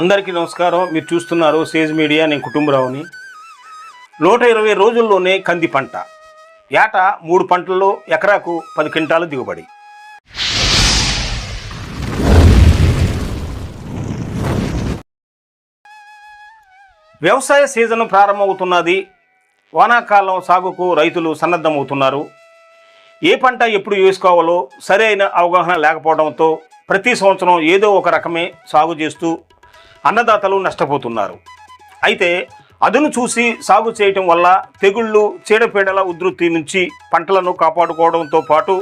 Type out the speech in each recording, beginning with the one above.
అందరికీ నమస్కారం. మీరు చూస్తున్నారు సేజ్ మీడియా నేను కుటుంబరావుని. నూట ఇరవై రోజుల్లోనే కంది పంట. ఏటా మూడు పంటల్లో ఎకరాకు పది క్వింటాల దిగుబడి. వ్యవసాయ సీజన్ ప్రారంభమవుతున్నది. వానాకాలం సాగుకు రైతులు సన్నద్ధమవుతున్నారు. ఏ పంట ఎప్పుడు వేసుకోవాలో సరైన అవగాహన లేకపోవడంతో ప్రతి సంవత్సరం ఏదో ఒక రకమే సాగు చేస్తూ అన్నదాతలు నష్టపోతున్నారు. అయితే అదును చూసి సాగు చేయటం వల్ల తెగుళ్ళు చీడపీడల ఉధృతి నుంచి పంటలను కాపాడుకోవడంతో పాటు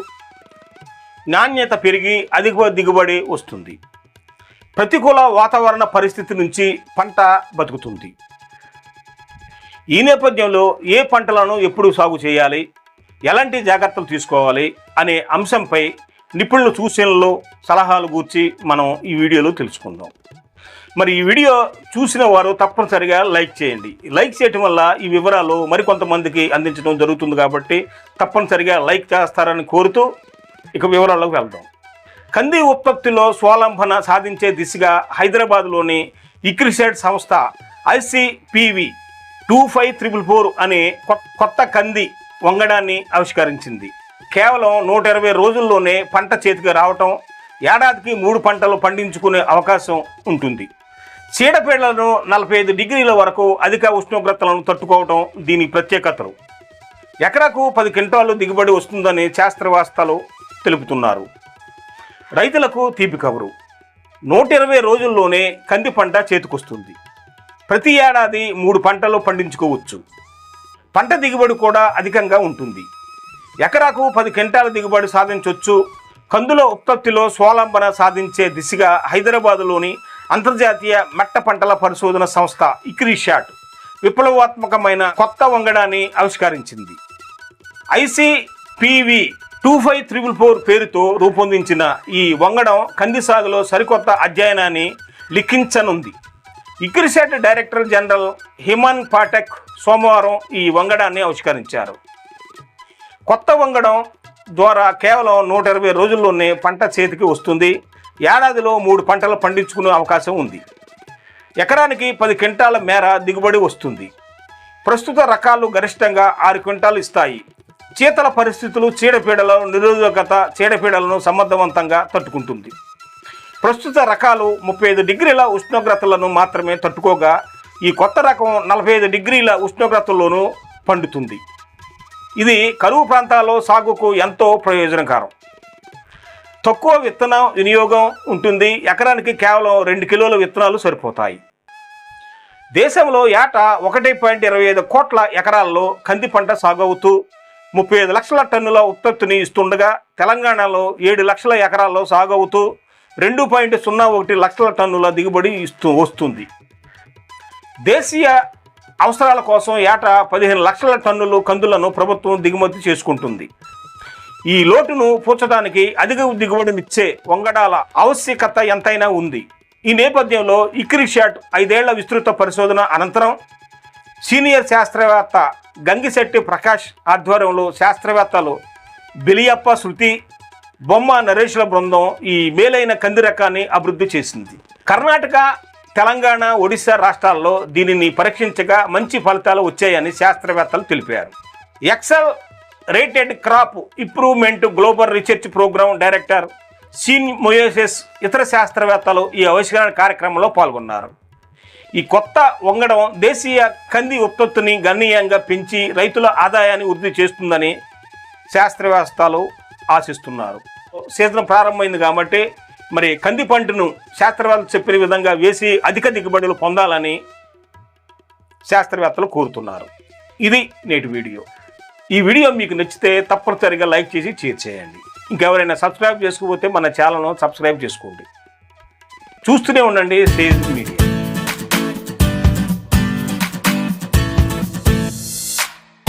నాణ్యత పెరిగి అధిక దిగుబడి వస్తుంది. ప్రతికూల వాతావరణ పరిస్థితి నుంచి పంట బతుకుతుంది. ఈ నేపథ్యంలో ఏ పంటలను ఎప్పుడు సాగు చేయాలి? ఎలాంటి జాగ్రత్తలు తీసుకోవాలి? అనే అంశంపై నిపుణుల సూచనలు సలహాలు గూర్చి మనం ఈ వీడియోలో తెలుసుకుందాం. మరి ఈ వీడియో చూసిన వారు తప్పనిసరిగా లైక్ చేయండి. లైక్ చేయటం వల్ల ఈ వివరాలు మరికొంతమందికి అందించడం జరుగుతుంది కాబట్టి తప్పనిసరిగా లైక్ చేస్తారని కోరుతూ ఇక వివరాల్లోకి వెళ్దాం. కంది ఉత్పత్తిలో స్వాలంబన సాధించే దిశగా హైదరాబాద్లోని ఇక్రిసెడ్ సంస్థ ICPV two five triple four అనే కొత్త కంది వంగడాన్ని ఆవిష్కరించింది. కేవలం నూట ఇరవై రోజుల్లోనే పంట చేతికి రావటం ఏడాదికి మూడు పంటలు పండించుకునే అవకాశం ఉంటుంది. చీడపీడలను నలభై ఐదు డిగ్రీల వరకు అధిక ఉష్ణోగ్రతలను తట్టుకోవటం దీని ప్రత్యేకతలు. ఎకరాకు పది క్వింటాలు దిగుబడి వస్తుందని శాస్త్రవేత్తలు తెలుపుతున్నారు. రైతులకు తీపి కబురు. నూట ఇరవై రోజుల్లోనే కంది పంట చేతికొస్తుంది. ప్రతి ఏడాది మూడు పంటలు పండించుకోవచ్చు. పంట దిగుబడి కూడా అధికంగా ఉంటుంది. ఎకరాకు పది క్వింటాల దిగుబడి సాధించవచ్చు కందుల ఉత్పత్తిలో స్వాలంబన సాధించే దిశగా హైదరాబాదులోని అంతర్జాతీయ మెట్ట పంటల పరిశోధన సంస్థ ఇక్రీషాట్ విప్లవాత్మకమైన కొత్త వంగడాన్ని ఆవిష్కరించింది. ICPV two five triple four పేరుతో రూపొందించిన ఈ వంగడం కంది సాగులో సరికొత్త అధ్యయనాన్ని లిఖించనుంది. ఇక్రిసెట్ డైరెక్టర్ జనరల్ హిమన్ పాఠక్ సోమవారం ఈ వంగడాన్ని ఆవిష్కరించారు. కొత్త వంగడం ద్వారా కేవలం నూట ఇరవై రోజుల్లోనే పంట చేతికి వస్తుంది. ఏడాదిలో మూడు పంటలు పండించుకునే అవకాశం ఉంది. ఎకరానికి పది క్వింటాల మేర దిగుబడి వస్తుంది. ప్రస్తుత రకాలు గరిష్టంగా ఆరు క్వింటాలు ఇస్తాయి. చీతల పరిస్థితులు చీడపీడల నిరోధకత చీడపీడలను సమర్థవంతంగా తట్టుకుంటుంది. ప్రస్తుత రకాలు ముప్పై ఐదు డిగ్రీల ఉష్ణోగ్రతలను మాత్రమే తట్టుకోగా ఈ కొత్త రకం నలభై ఐదు డిగ్రీల ఉష్ణోగ్రతల్లోనూ పండుతుంది. ఇది కరువు ప్రాంతాల్లో సాగుకు ఎంతో ప్రయోజనకరం. తక్కువ విత్తన వినియోగం ఉంటుంది. ఎకరానికి కేవలం రెండు కిలోల విత్తనాలు సరిపోతాయి. దేశంలో ఏటా ఒకటి పాయింట్ ఇరవై ఐదు కోట్ల ఎకరాల్లో కంది పంట సాగు అవుతూ ముప్పై ఐదు లక్షల టన్నుల ఉత్పత్తిని ఇస్తుండగా తెలంగాణలో ఏడు లక్షల ఎకరాల్లో సాగు అవుతూ రెండు పాయింట్ సున్నా ఒకటి లక్షల టన్నుల దిగుబడి ఇస్తూ వస్తుంది. దేశీయ అవసరాల కోసం ఏటా పదిహేను లక్షల టన్నులు కందులను ప్రభుత్వం దిగుమతి చేసుకుంటుంది. ఈ లోటును పూడ్చడానికి అధిక దిగుబడినిచ్చే వంగడాల ఆవశ్యకత ఎంతైనా ఉంది. ఈ నేపథ్యంలో ఇక్రిషాట్ ఐదేళ్ళ విస్తృత పరిశోధన అనంతరం సీనియర్ శాస్త్రవేత్త గంగిశెట్టి ప్రకాష్ ఆధ్వర్యంలో శాస్త్రవేత్తలు బిలియప్ప శృతి బొమ్మ నరేష్ల బృందం ఈ మేలైన కంది రకాన్ని అభివృద్ధి చేసింది. కర్ణాటక తెలంగాణ ఒడిశా రాష్ట్రాల్లో దీనిని పరీక్షించగా మంచి ఫలితాలు వచ్చాయని శాస్త్రవేత్తలు తెలిపారు. Accelerated crop improvement global research program director Sean మొయోసెస్ ఇతర శాస్త్రవేత్తలు ఈ ఆవిష్కరణ కార్యక్రమంలో పాల్గొన్నారు. ఈ కొత్త వంగడం దేశీయ కంది ఉత్పత్తిని గణనీయంగా పెంచి రైతుల ఆదాయాన్ని వృద్ధి చేస్తుందని శాస్త్రవేత్తలు ఆశిస్తున్నారు. సీజన్ ప్రారంభమైంది కాబట్టి మరి కంది పంటను శాస్త్రవేత్తలు చెప్పిన విధంగా వేసి అధిక దిగుబడులు పొందాలని శాస్త్రవేత్తలు కోరుతున్నారు. ఇది నేటి వీడియో. ఈ వీడియో మీకు నచ్చితే తప్పనిసరిగా లైక్ చేసి షేర్ చేయండి. ఇంకెవరైనా సబ్స్క్రైబ్ చేసుకోకపోతే మన ఛానల్ను సబ్స్క్రైబ్ చేసుకోండి. చూస్తూనే ఉండండి స్టేజ్ మీడియా.